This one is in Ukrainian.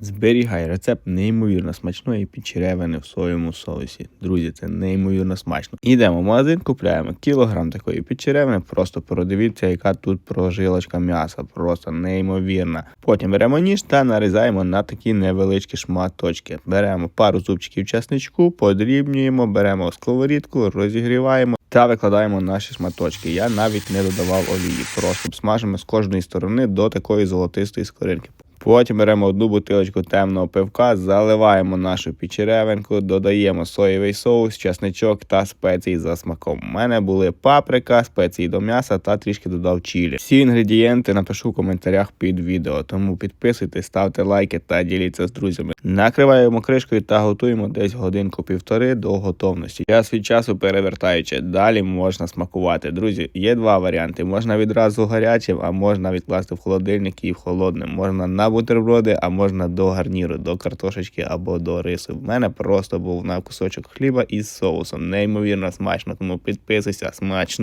Зберігай рецепт неймовірно смачної підчеревини в соєвому соусі. Друзі, це неймовірно смачно. Йдемо в магазин, купляємо кілограм такої підчеревини. Просто продивіться, яка тут прожилочка м'яса. Просто неймовірна. Потім беремо ніж та нарізаємо на такі невеличкі шматочки. Беремо пару зубчиків чесничку, подрібнюємо, беремо сковорідку, розігріваємо. Та викладаємо наші шматочки. Я навіть не додавав олії, просто смажимо з кожної сторони до такої золотистої скоринки. Потім беремо одну бутилочку темного пивка, заливаємо нашу печеревинку, додаємо соєвий соус, чесничок та спеції за смаком. У мене були паприка, спеції до м'яса та трішки додав чілі. Всі інгредієнти напишу в коментарях під відео, тому підписуйтесь, ставте лайки та діліться з друзями. Накриваємо кришкою та готуємо десь годинку-півтори до готовності. Час від часу перевертаючи. Далі можна смакувати. Друзі, є два варіанти. Можна відразу гарячим, а можна відкласти в холодильник і в холодним. Можна на бутерброди, а можна до гарніру, до картошечки або до рису. В мене просто був на кусочок хліба із соусом. Неймовірно смачно, тому підписуйся, смачно.